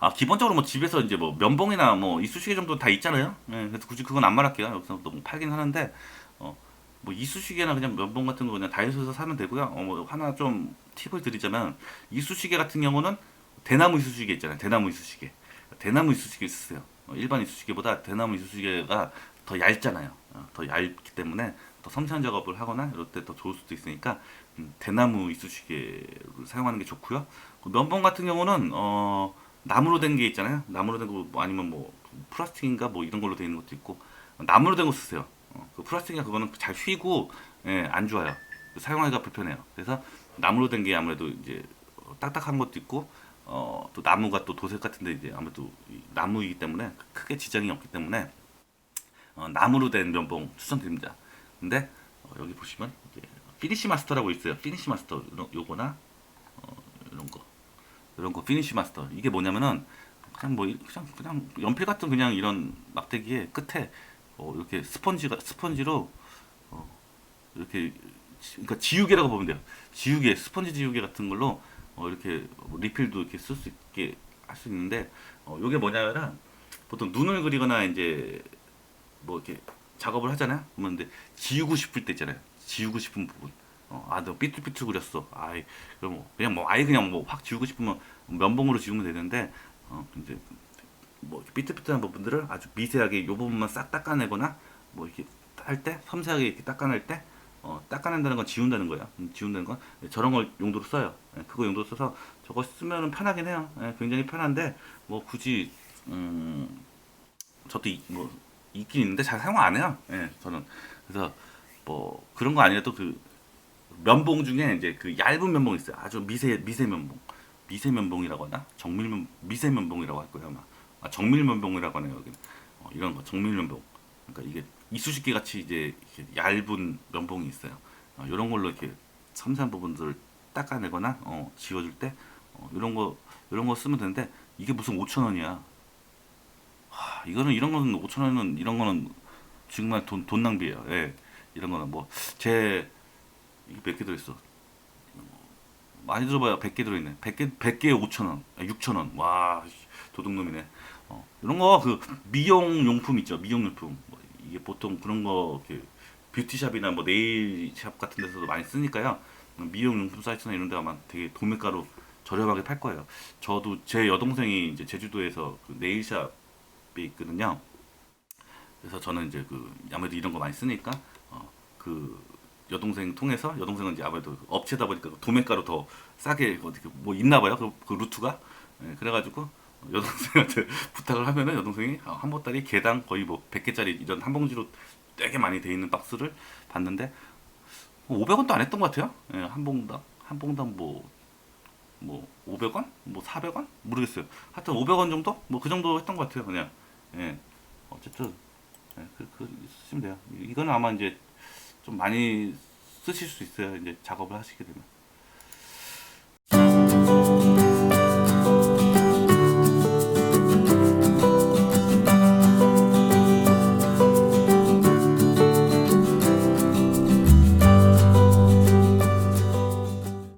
아 기본적으로 뭐 집에서 이제 뭐 면봉이나 뭐 이쑤시개 정도 다 있잖아요. 예, 그래서 굳이 그건 안 말할게요. 여기서 너무 팔긴 하는데 어, 뭐 이쑤시개나 그냥 면봉 같은 거 그냥 다이소에서 사면 되고요. 어, 뭐 하나 좀 팁을 드리자면 이쑤시개 같은 경우는 대나무 이쑤시개 있잖아요. 대나무 이쑤시개. 대나무 이쑤시개 쓰세요. 어, 일반 이쑤시개보다 대나무 이쑤시개가 더 얇잖아요. 어, 더 얇기 때문에 더 섬세한 작업을 하거나 이럴 때 더 좋을 수도 있으니까 음, 대나무 이쑤시개를 사용하는 게 좋고요. 그 면봉 같은 경우는 어, 나무로 된 게 있잖아요. 나무로 된 거 뭐 아니면 뭐 플라스틱인가 뭐 이런 걸로 되어 있는 것도 있고 나무로 된 거 쓰세요. 어, 그 플라스틱이나 그거는 잘 휘고 예, 안 좋아요. 사용하기가 불편해요. 그래서 나무로 된 게 아무래도 이제 어, 딱딱한 것도 있고 어, 또 나무가 또 도색 같은데 이제 아무래도 이 나무이기 때문에 크게 지장이 없기 때문에 어, 나무로 된 면봉 추천드립니다. 근데 어, 여기 보시면 피니시 마스터라고 있어요. 피니시 마스터 요거나 이런 거 피니시 마스터 이게 뭐냐면은 그냥 뭐 이- 그냥 그냥 연필 같은 그냥 이런 막대기에 끝에 어, 이렇게 스펀지가 스펀지로 어, 이렇게 지- 그러니까 지우개라고 보면 돼요. 지우개 스펀지 지우개 같은 걸로 어, 이렇게 뭐 리필도 이렇게 쓸 수 있게 할 수 있는데 어, 이게 뭐냐면은 보통 눈을 그리거나 이제 뭐 이렇게 작업을 하잖아요. 그러면 근데 지우고 싶을 때 있잖아요. 지우고 싶은 부분. 어, 아, 너 삐뚤삐뚤 그렸어. 아이, 그럼 뭐 그냥 뭐 아예 그냥 뭐 확 지우고 싶으면 면봉으로 지우면 되는데 어, 이제 뭐 삐뚤삐뚤한 부분들을 아주 미세하게 이 부분만 싹 닦아내거나 뭐 이렇게 할 때 섬세하게 이렇게 닦아낼 때 어, 닦아낸다는 건 지운다는 거예요. 음, 지운다는 건 저런 걸 용도로 써요. 예, 그거 용도로 써서 저거 쓰면은 편하긴 해요. 예, 굉장히 편한데 뭐 굳이 음, 저도 이, 뭐 있긴 있는데 잘 사용 안 해요. 예, 저는 그래서 뭐 그런 거 아니라도 그 면봉 중에 이제 그 얇은 면봉 있어요. 아주 미세 미세 면봉, 미세 면봉이라고 하나? 정밀 면 미세 면봉이라고 할 거예요 아마. 아, 정밀 면봉이라고 하네요 여기는. 어, 이런 거 정밀 면봉. 그러니까 이게 이쑤시개 같이 이제 얇은 면봉이 있어요. 어, 이런 걸로 이렇게 섬세한 부분들을 닦아내거나 어, 지워줄 때 어, 이런 거 이런 거 쓰면 되는데 이게 무슨 5천 원이야. 하, 이거는 이런 거는 5천 원은 이런 거는 정말 돈, 돈 낭비예요. 예. 이런 거는 뭐 제 이게 몇 개 들어있어? 많이 들어봐야 100개 들어있네. 100개 100개에 5천 원, 6천 원. 와 씨, 도둑놈이네. 어, 이런 거 그 미용 용품 있죠. 미용 용품. 뭐 이게 보통 그런 거 이렇게 뷰티샵이나 뭐 네일샵 같은 데서도 많이 쓰니까요. 미용 용품 사이트나 이런 데 아마 되게 도매가로 저렴하게 팔 거예요. 저도 제 여동생이 이제 제주도에서 그 네일샵에 있거든요. 그래서 저는 이제 그 아무래도 이런 거 많이 쓰니까 어, 그 여동생 통해서 여동생은 이제 아무래도 그 업체다 보니까 도매가로 더 싸게 어떻게 뭐 있나 봐요. 그, 그 루트가 예, 그래가지고 여동생한테 부탁을 하면은 여동생이 아, 한 보따리 개당 거의 뭐 100개짜리 이런 한 봉지로 되게 많이 돼 있는 박스를 봤는데 500원도 안 했던 것 같아요. 예, 한 봉당 한 봉당 뭐뭐 500원? 뭐 400원? 모르겠어요. 하여튼 500원 정도? 뭐 그 정도 했던 것 같아요. 그냥 예. 어쨌든 예, 그, 그 쓰시면 돼요. 이거는 아마 이제 좀 많이 쓰실 수 있어요. 이제 작업을 하시게 되면.